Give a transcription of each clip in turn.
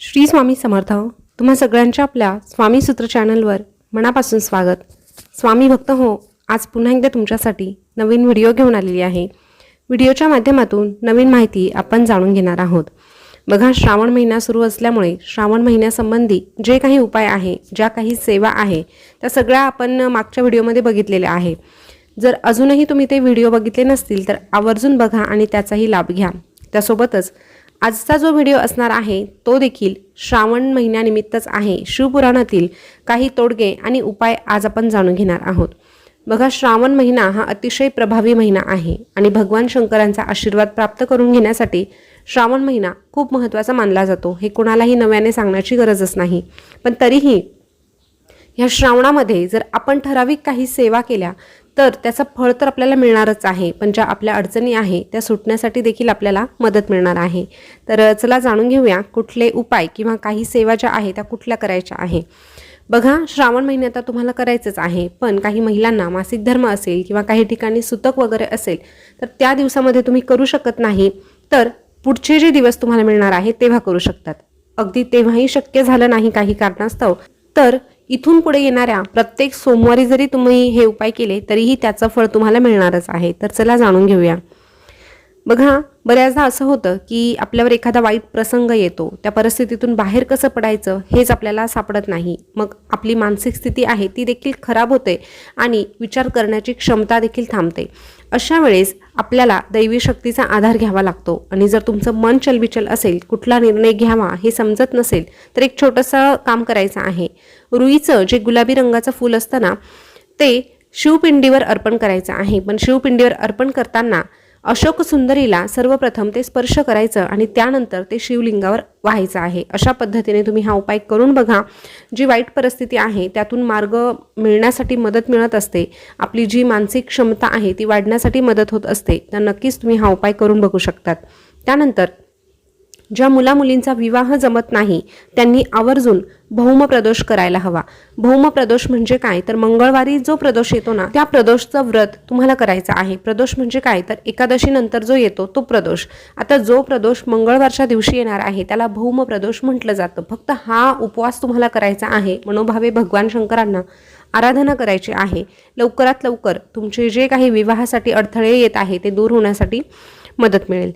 श्री स्वामी समर्थ तुम्हा सगळ्यांच्या आपल्या स्वामी सूत्र चॅनलवर मनापासून स्वागत. स्वामी भक्त हो आज पुन्हा एकदा तुमच्यासाठी नवीन व्हिडिओ घेऊन आलेली आहे. व्हिडिओच्या माध्यमातून नवीन माहिती आपण जाणून घेणार आहोत. बघा श्रावण महिना सुरू असल्यामुळे श्रावण महिन्यासंबंधी जे काही उपाय आहे ज्या काही सेवा आहे त्या सगळ्या आपण मागच्या व्हिडिओमध्ये बघितलेल्या आहे. जर अजूनही तुम्ही ते व्हिडिओ बघितले नसतील तर आवर्जून बघा आणि त्याचाही लाभ घ्या. त्यासोबतच आजचा जो व्हिडिओ असणार आहे तो देखील श्रावण महिन्यानिमित्तच आहे. शिवपुराणातील काही तोडगे आणि उपाय आज आपण जाणून घेणार आहोत. बघा श्रावण महिना हा अतिशय प्रभावी महिना आहे आणि भगवान शंकरांचा आशीर्वाद प्राप्त करून घेण्यासाठी श्रावण महिना खूप महत्त्वाचा मानला जातो. हे कोणालाही नव्याने सांगण्याची गरजच नाही. पण तरीही ह्या श्रावणामध्ये जर आपण ठराविक काही सेवा केल्या तर त्याचं फळ तर आपल्याला मिळणारच आहे पण ज्या आपल्या अडचणी आहे त्या सुटण्यासाठी देखील आपल्याला मदत मिळणार आहे. तर चला जाणून घेऊया कुठले उपाय किंवा काही सेवा ज्या आहे त्या कुठल्या करायच्या आहे. बघा श्रावण महिन्यात तर तुम्हाला करायचंच आहे पण काही महिलांना मासिक धर्म असेल किंवा काही ठिकाणी सुतक वगैरे असेल तर त्या दिवसामध्ये तुम्ही करू शकत नाही. तर पुढचे जे दिवस तुम्हाला मिळणार आहे तेव्हा करू शकतात. अगदी तेव्हाही शक्य झालं नाही काही कारणास्तव. तर इथून पुढे येणाऱ्या प्रत्येक सोमवारी जरी तुम्ही हे उपाय केले तरीही त्याचं फळ तुम्हाला मिळणारच आहे. तर चला जाणून घेऊया. बघा बऱ्याचदा असं होतं की आपल्यावर एखादा वाईट प्रसंग येतो त्या परिस्थितीतून बाहेर कसं पडायचं हेच आपल्याला सापडत नाही. मग आपली मानसिक स्थिती आहे ती देखील खराब होते आणि विचार करण्याची क्षमता देखील थांबते. अशा वेळेस आपल्याला दैवी शक्तीचा आधार घ्यावा लागतो आणि जर तुमचं मन चलबिचल असेल कुठला निर्णय घ्यावा हे समजत नसेल तर एक छोटंसं काम करायचं आहे. रुईचं जे गुलाबी रंगाचं फूल असतं ना ते शिवपिंडीवर अर्पण करायचं आहे. पण शिवपिंडीवर अर्पण करताना अशोक सुंदरीला सर्वप्रथम ते स्पर्श करायचं आणि त्यानंतर ते शिवलिंगावर व्हायचं आहे. अशा पद्धतीने तुम्ही हा उपाय करून बघा. जी वाईट परिस्थिती आहे त्यातून मार्ग मिळण्यासाठी मदत मिळत असते. आपली जी मानसिक क्षमता आहे ती वाढण्यासाठी मदत होत असते. तर नक्कीच तुम्ही हा उपाय करून बघू शकतात. त्यानंतर ज्या मुलामुलींचा विवाह जमत नाही त्यांनी आवर्जून भौम प्रदोष करायला हवा. भौम प्रदोष म्हणजे काय? तर मंगळवारी जो प्रदोष येतो ना त्या प्रदोषचं व्रत तुम्हाला करायचं आहे. प्रदोष म्हणजे काय? तर एकादशी नंतर जो येतो तो प्रदोष. आता जो प्रदोष मंगळवारच्या दिवशी येणार आहे त्याला भौम प्रदोष म्हटलं जातं. फक्त हा उपवास तुम्हाला करायचा आहे. मनोभावे भगवान शंकरांना आराधना करायची आहे. लवकरात लवकर तुमचे जे काही विवाहासाठी अडथळे येत आहे ते दूर होण्यासाठी मदत मिळेल.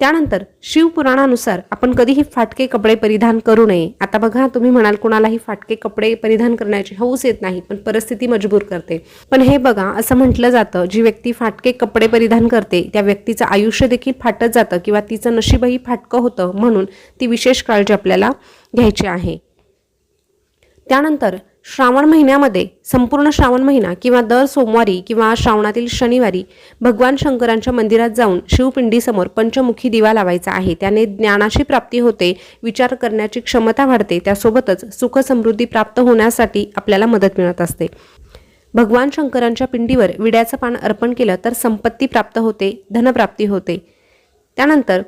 त्यानंतर शिवपुराणानुसार आपण कधीही फाटके कपडे परिधान करू नये. आता बघा तुम्ही म्हणाल कुणालाही फाटके कपडे परिधान करण्याची हौस येत नाही पण परिस्थिती मजबूर करते. पण हे बघा असं म्हटलं जातं जी व्यक्ती फाटके कपडे परिधान करते त्या व्यक्तीचं आयुष्य देखील फाटत जातं किंवा तिचं नशीबही फाटकं होतं म्हणून ती विशेष काळजी आपल्याला घ्यायची आहे. त्यानंतर श्रावण महिन्यामध्ये संपूर्ण श्रावण महिना किंवा दर सोमवारी किंवा श्रावणातील शनिवारी भगवान शंकरांच्या मंदिरात जाऊन शिवपिंडीसमोर पंचमुखी दिवा लावायचा आहे. त्याने ज्ञानाची प्राप्ती होते विचार करण्याची क्षमता वाढते त्यासोबतच सुख समृद्धी प्राप्त होण्यासाठी आपल्याला मदत मिळत असते. भगवान शंकरांच्या पिंडीवर विड्याचं पान अर्पण केलं तर संपत्ती प्राप्त होते धनप्राप्ती होते. त्यानंतर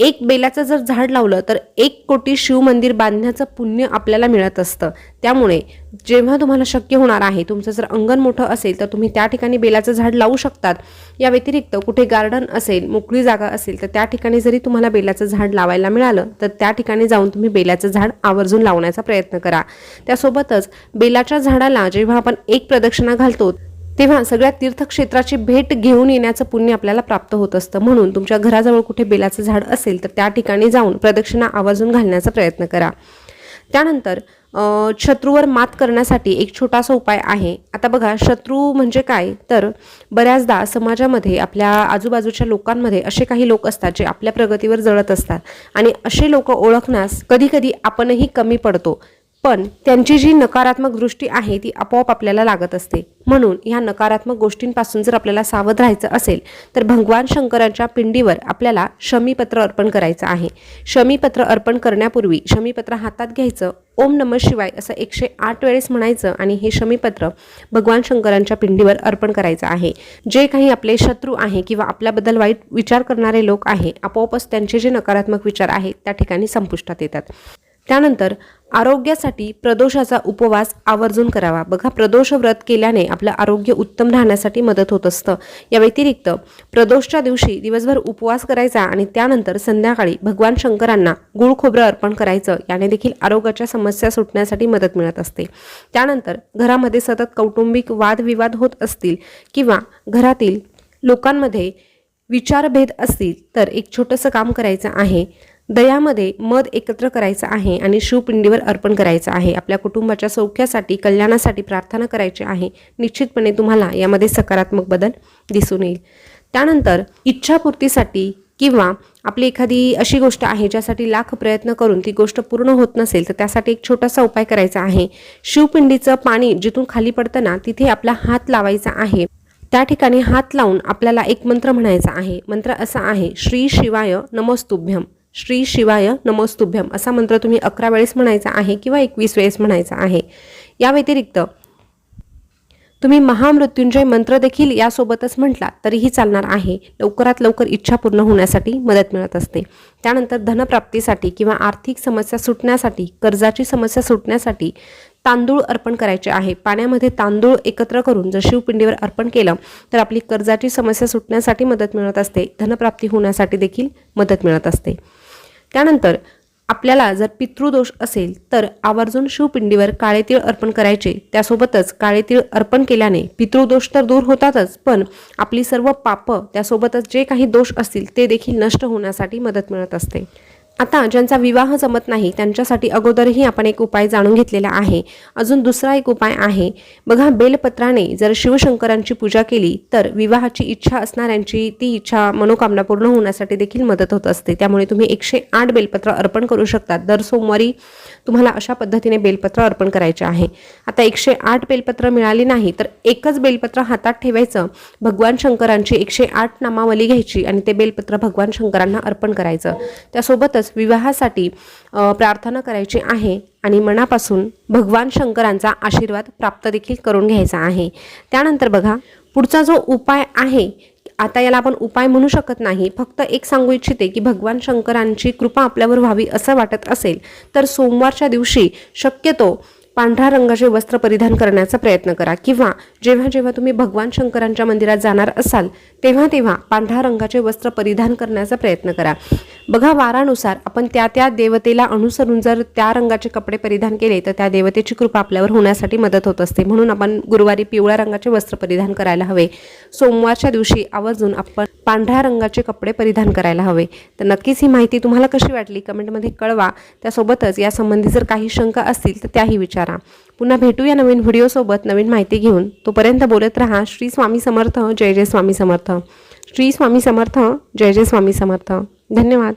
एक बेलाचं जर झाड लावलं तर एक कोटी शिवमंदिर बांधण्याचं पुण्य आपल्याला मिळत असतं. त्यामुळे जेव्हा तुम्हाला शक्य होणार आहे तुमचं जर अंगण मोठं असेल तर तुम्ही त्या ठिकाणी बेलाचं झाड लावू शकतात. या व्यतिरिक्त कुठे गार्डन असेल मोकळी जागा असेल तर त्या ठिकाणी जरी तुम्हाला बेलाचं झाड लावायला मिळालं तर त्या ठिकाणी जाऊन तुम्ही बेलाचं झाड आवर्जून लावण्याचा प्रयत्न करा. त्यासोबतच बेलाच्या झाडाला जेव्हा आपण एक प्रदक्षिणा घालतो तेव्हा सगळ्या तीर्थक्षेत्राची भेट घेऊन येण्याचं पुण्य आपल्याला प्राप्त होत असतं. म्हणून तुमच्या घराजवळ कुठे बेलाचं झाड असेल तर त्या ठिकाणी जाऊन प्रदक्षिणा आवर्जून घालण्याचा प्रयत्न करा. त्यानंतर शत्रूवर मात करण्यासाठी एक छोटासा उपाय आहे. आता बघा शत्रू म्हणजे काय? तर बऱ्याचदा समाजामध्ये आपल्या आजूबाजूच्या लोकांमध्ये असे काही लोक असतात जे आपल्या प्रगतीवर जळत असतात. आणि असे लोक ओळखण्यास कधीकधी आपणही कमी पडतो. पण त्यांची जी नकारात्मक दृष्टी आहे ती आपोआप आपल्याला लागत असते. म्हणून ह्या नकारात्मक गोष्टींपासून जर आपल्याला सावध राहायचं असेल तर भगवान शंकरांच्या पिंडीवर आपल्याला शमीपत्र अर्पण करायचं आहे. शमीपत्र अर्पण करण्यापूर्वी शमीपत्र हातात घ्यायचं ओम नम शिवाय असं एकशे आठ वेळेस म्हणायचं आणि हे शमीपत्र भगवान शंकरांच्या पिंडीवर अर्पण करायचं आहे. जे काही आपले शत्रू आहे किंवा आपल्याबद्दल वाईट विचार करणारे लोक आहे आपोआपच त्यांचे जे नकारात्मक विचार आहेत त्या ठिकाणी संपुष्टात येतात. त्यानंतर आरोग्यासाठी प्रदोषाचा उपवास आवर्जून करावा. बघा प्रदोष व्रत केल्याने आपलं आरोग्य उत्तम राहण्यासाठी मदत होत असतं. या व्यतिरिक्त प्रदोषच्या दिवशी दिवसभर उपवास करायचा आणि त्यानंतर संध्याकाळी भगवान शंकरांना गुळ खोबरं अर्पण करायचं याने देखील आरोग्याच्या समस्या सुटण्यासाठी मदत मिळत असते. त्यानंतर घरामध्ये सतत कौटुंबिक वादविवाद होत असतील किंवा घरातील लोकांमध्ये विचारभेद असतील तर एक छोटंसं काम करायचं आहे. दयामध्ये मध एकत्र करायचं आहे आणि शिवपिंडीवर अर्पण करायचं आहे. आपल्या कुटुंबाच्या सौख्यासाठी कल्याणासाठी प्रार्थना करायची आहे. निश्चितपणे तुम्हाला यामध्ये सकारात्मक बदल दिसून येईल. त्यानंतर इच्छापूर्तीसाठी किंवा आपली एखादी अशी गोष्ट आहे ज्यासाठी लाख प्रयत्न करून ती गोष्ट पूर्ण होत नसेल तर त्यासाठी एक छोटासा उपाय करायचा आहे. शिवपिंडीचं पाणी जिथून खाली पडतं ना तिथे आपला हात लावायचा आहे. त्या ठिकाणी हात लावून आपल्याला एक मंत्र म्हणायचा आहे. मंत्र असा आहे श्री शिवाय नमस्तुभ्यम. श्री शिवाय नमस्तुभ्यम असा मंत्र तुम्ही अकरा वेळेस म्हणायचा आहे किंवा एकवीस वेळेस म्हणायचा आहे. या व्यतिरिक्त तुम्ही महामृत्युंजय मंत्र देखील यासोबतच म्हटला तरीही चालणार आहे. लवकरात लवकर इच्छा पूर्ण होण्यासाठी मदत मिळत असते. त्यानंतर धनप्राप्तीसाठी किंवा आर्थिक समस्या सुटण्यासाठी कर्जाची समस्या सुटण्यासाठी तांदूळ अर्पण करायचे आहे. पाण्यामध्ये तांदूळ एकत्र करून जर शिवपिंडीवर अर्पण केलं तर आपली कर्जाची समस्या सुटण्यासाठी मदत मिळत असते. धनप्राप्ती होण्यासाठी देखील मदत मिळत असते. त्यानंतर आपल्याला जर पितृदोष असेल तर आवर्जून शिवपिंडीवर काळे तीळ अर्पण करायचे. त्यासोबतच काळे तीळ अर्पण केल्याने पितृदोष तर दूर होतातच पण आपली सर्व पापं त्यासोबतच जे काही दोष असतील ते देखील नष्ट होण्यासाठी मदत मिळत असते. आता ज्यांचा विवाह जमत नाही त्यांच्यासाठी अगोदरही आपण एक उपाय जाणून घेतलेला आहे. अजून दुसरा एक उपाय आहे. बघा बेलपत्राने जर शिवशंकरांची पूजा केली तर विवाहाची इच्छा असणाऱ्यांची ती इच्छा मनोकामना पूर्ण होण्यासाठी देखील मदत होत असते. त्यामुळे तुम्ही एकशे आठ बेलपत्र अर्पण करू शकता दर सोमवारी तुम्हाला अशा पद्धतीने बेलपत्र अर्पण करायचे आहे. आता एकशे आठ बेलपत्र मिळाली नाही तर एकच बेलपत्र हातात ठेवायचं. भगवान शंकरांची एकशे आठ नामावली घ्यायची आणि ते बेलपत्र भगवान शंकरांना अर्पण करायचं. त्यासोबतच विवाहासाठी प्रार्थना करायची आहे आणि मनापासून भगवान शंकरांचा आशीर्वाद प्राप्त देखील करून घ्यायचा आहे. त्यानंतर बघा पुढचा जो उपाय आहे आता याला आपण उपाय म्हणू शकत नाही फक्त एक सांगू इच्छिते की भगवान शंकरांची कृपा आपल्यावर व्हावी असं वाटत असेल तर सोमवारच्या दिवशी शक्यतो पांढऱ्या रंगाचे वस्त्र परिधान करण्याचा प्रयत्न करा. किंवा जेव्हा जेव्हा तुम्ही भगवान शंकरांच्या मंदिरात जाणार असाल तेव्हा तेव्हा पांढऱ्या रंगाचे वस्त्र परिधान करण्याचा प्रयत्न करा. बघा वारानुसार आपण त्या त्या देवतेला अनुसरून जर त्या रंगाचे कपडे परिधान केले तर त्या देवतेची कृपा आपल्यावर होण्यासाठी मदत होत असते. म्हणून आपण गुरुवारी पिवळ्या रंगाचे वस्त्र परिधान करायला हवे. सोमवारच्या दिवशी आवर्जून आपण पांढऱ्या रंगाचे कपडे परिधान करायला हवे. तर नक्कीच ही माहिती तुम्हाला कशी वाटली? कमेंटमध्ये कळवा. त्यासोबतच यासंबंधी जर काही शंका असतील तर त्याही विचारा. पुन्हा भेटूया नवीन व्हिडिओसोबत नवीन माहिती घेऊन. तोपर्यंत बोलत राहा श्री स्वामी समर्थ जय जय स्वामी समर्थ. श्री स्वामी समर्थ जय जय स्वामी समर्थ. धन्यवाद.